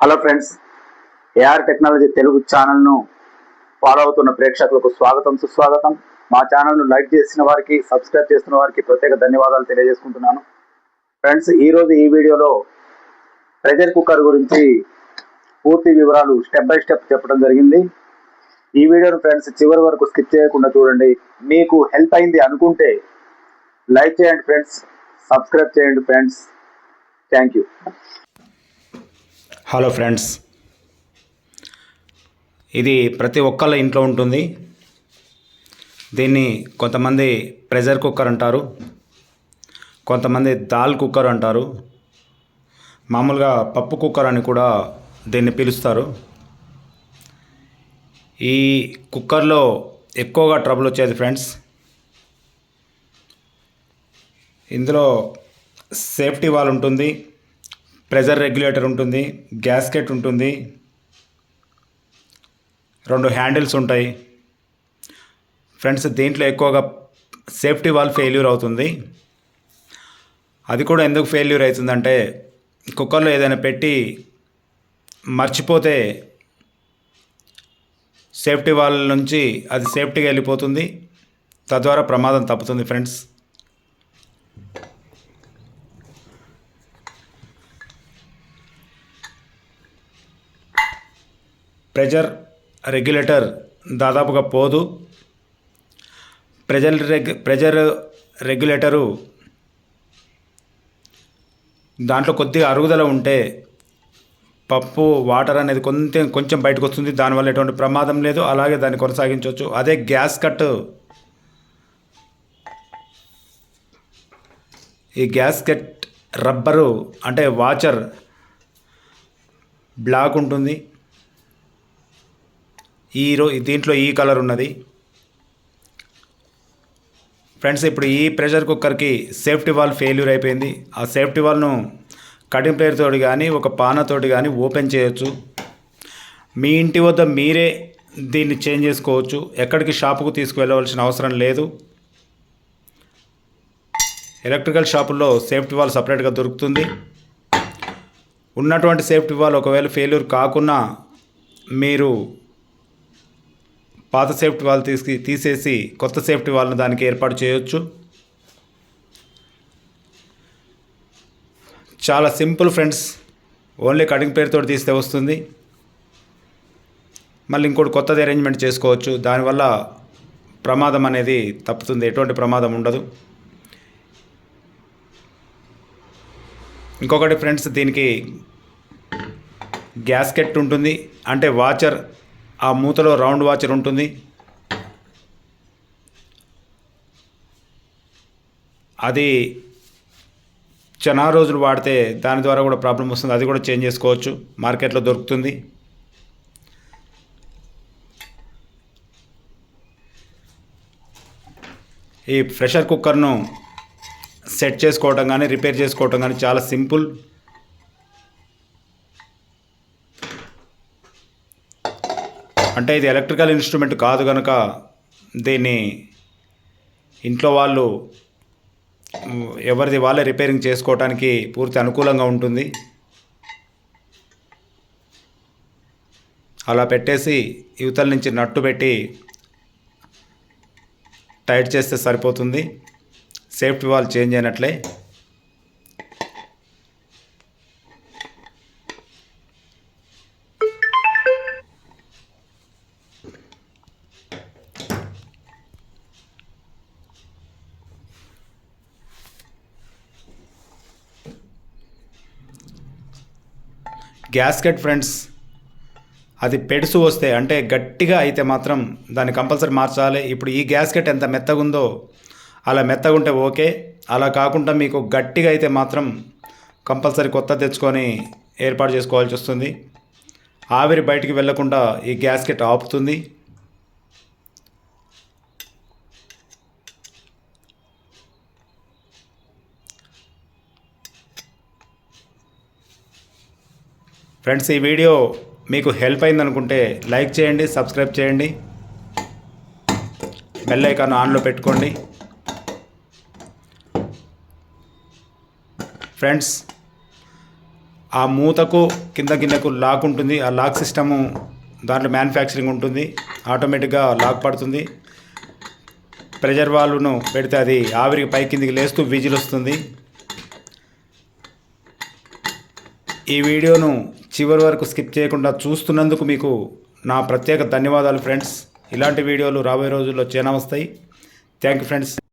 Hello friends AR technology Telugu ఛానల్ను follow అవుతున్న ప్రేక్షకులకు స్వాగతం సుస్వాగతం. మా ఛానల్ను లైక్ చేసిన వారికి సబ్స్క్రైబ్ చేస్తున్న వారికి ప్రత్యేక ధన్యవాదాలు తెలియజేసుకుంటున్నాను. ఫ్రెండ్స్ ఈరోజు ఈ వీడియోలో ప్రెషర్ కుక్కర్ గురించి పూర్తి వివరాలు స్టెప్ బై స్టెప్ చెప్పడం జరిగింది. ఈ వీడియోను ఫ్రెండ్స్ చివరి వరకు స్కిప్ చేయకుండా చూడండి. మీకు హెల్ప్ అయింది అనుకుంటే లైక్ చేయండి ఫ్రెండ్స్ సబ్స్క్రైబ్ చేయండి friends. Thank you hello friends ఇది ప్రతి ఒక్కళ్ళ ఇంట్లో ఉంటుంది. దీన్ని కొంతమంది ప్రెషర్ కుక్కర్ అంటారు. కొంతమంది దాల్ కుక్కర్ అంటారు. మామూలుగా పప్పు కుక్కర్ అని కూడా దీన్ని పిలుస్తారు. ఈ కుక్కర్లో ఎక్కువగా ట్రబుల్ వచ్చేది ఫ్రెండ్స్ ఇందులో సేఫ్టీ వాల్ ఉంటుంది. ప్రెజర్ రెగ్యులేటర్ ఉంటుంది గ్యాస్కెట్ ఉంటుంది రెండు హ్యాండిల్స్ ఉంటాయి. ఫ్రెండ్స్ దీంట్లో ఎక్కువగా సేఫ్టీ వాల్ ఫెయిల్యూర్ అవుతుంది. అది కూడా ఎందుకు ఫెయిల్యూర్ అవుతుందంటే కుక్కర్లో ఏదైనా పెట్టి మర్చిపోతే సేఫ్టీ వాల్ నుంచి అది సేఫ్టీగా వెళ్ళిపోతుంది. తద్వారా ప్రమాదం తప్పుతుంది ఫ్రెండ్స్. ప్రెజర్ రెగ్యులేటర్ దాదాపుగా పోదు. ప్రెజర్ రెగ్ ప్రెజర్ రెగ్యులేటరు దాంట్లో కొద్దిగా అరుగుదల ఉంటే పప్పు వాటర్ అనేది కొంచెం కొంచెం బయటకు వస్తుంది దానివల్ల ఎటువంటి ప్రమాదం లేదు. అలాగే దాన్ని కొనసాగించవచ్చు. అదే గ్యాస్ కట్ ఈ గ్యాస్ కట్ రబ్బరు అంటే వాచర్ బ్లాక్ ఉంటుంది. ఈ దీంట్లో ఈ కలర్ ఉన్నది. ఫ్రెండ్స్ ఇప్పుడు ఈ ప్రెషర్ కుక్కర్కి సేఫ్టీ వాల్ ఫెయిల్యూర్ అయిపోయింది. ఆ సేఫ్టీ వాల్ను కటింగ్ ప్లేయర్ తోటి కానీ ఒక పానతోటి కానీ ఓపెన్ చేయొచ్చు. మీ ఇంటి వద్ద మీరే దీన్ని చేంజ్ చేసుకోవచ్చు. ఎక్కడికి షాపుకు తీసుకువెళ్ళవలసిన అవసరం లేదు. ఎలక్ట్రికల్ షాపుల్లో సేఫ్టీ వాల్ సపరేట్గా దొరుకుతుంది. ఉన్నటువంటి సేఫ్టీ వాల్ ఒకవేళ ఫెయిల్యూర్ కాకున్నా మీరు పాత సేఫ్టీ వాళ్ళు తీసి తీసేసి కొత్త సేఫ్టీ వాళ్ళని దానికి ఏర్పాటు చేయొచ్చు. చాలా సింపుల్ ఫ్రెండ్స్. ఓన్లీ కటింగ్ పేరుతో తీస్తే వస్తుంది. మళ్ళీ ఇంకోటి కొత్తది అరేంజ్మెంట్ చేసుకోవచ్చు. దానివల్ల ప్రమాదం అనేది తప్పుతుంది. ఎటువంటి ప్రమాదం ఉండదు. ఇంకొకటి ఫ్రెండ్స్ దీనికి గ్యాస్కెట్ ఉంటుంది. అంటే వాచర్ ఆ మూతలో రౌండ్ వాచర్ ఉంటుంది అది చాలా రోజులు వాడితే దాని ద్వారా కూడా ప్రాబ్లం వస్తుంది. అది కూడా చేంజ్ చేసుకోవచ్చు. మార్కెట్లో దొరుకుతుంది. ఈ ప్రెషర్ కుక్కర్ను సెట్ చేసుకోవటం కానీ రిపేర్ చేసుకోవటం కానీ చాలా సింపుల్. అంటే ఇది ఎలక్ట్రికల్ ఇన్స్ట్రుమెంట్ కాదు కనుక దీన్ని ఇంట్లో వాళ్ళు ఎవరిది వాళ్ళే రిపేరింగ్ చేసుకోవటానికి పూర్తి అనుకూలంగా ఉంటుంది. అలా పెట్టేసి యువతల నుంచి నట్టు పెట్టి టైట్ చేస్తే సరిపోతుంది. సేఫ్టీ వాల్ చేంజ్ అయినట్లే. గ్యాస్కెట్ ఫ్రెండ్స్ అది పెడుసు వస్తే అంటే గట్టిగా అయితే మాత్రం దాన్ని కంపల్సరీ మార్చాలి. ఇప్పుడు ఈ గ్యాస్కెట్ ఎంత మెత్తగుందో అలా మెత్తగా ఉంటే ఓకే. అలా కాకుండా మీకు గట్టిగా అయితే మాత్రం కంపల్సరీ కొత్త తెచ్చుకొని ఏర్పాటు చేసుకోవాల్సి వస్తుంది. ఆవిరి బయటికి వెళ్ళకుండా ఈ గ్యాస్కెట్ ఆపుతుంది. ఫ్రెండ్స్ ఈ వీడియో మీకు హెల్ప్ అయిందనుకుంటే లైక్ చేయండి సబ్స్క్రైబ్ చేయండి. బెల్ ఐకాన్ ఆన్లో పెట్టుకోండి. ఫ్రెండ్స్ ఆ మూతకు కింద కిందకు లాక్ ఉంటుంది. ఆ లాక్ సిస్టము దాంట్లో మ్యానుఫ్యాక్చరింగ్ ఉంటుంది. ఆటోమేటిక్గా లాక్ పడుతుంది. ప్రెజర్ వాల్వ్ను పెడితే అది ఆవిరికి పై కిందికి లేస్తూ విజిల్ వస్తుంది. ఈ వీడియోను చివరి వరకు స్కిప్ చేయకుండా చూస్తున్నందుకు మీకు నా ప్రత్యేక ధన్యవాదాలు ఫ్రెండ్స్. ఇలాంటి వీడియోలు రాబోయే రోజుల్లో చాలా వస్తాయి థ్యాంక్ యూ ఫ్రెండ్స్.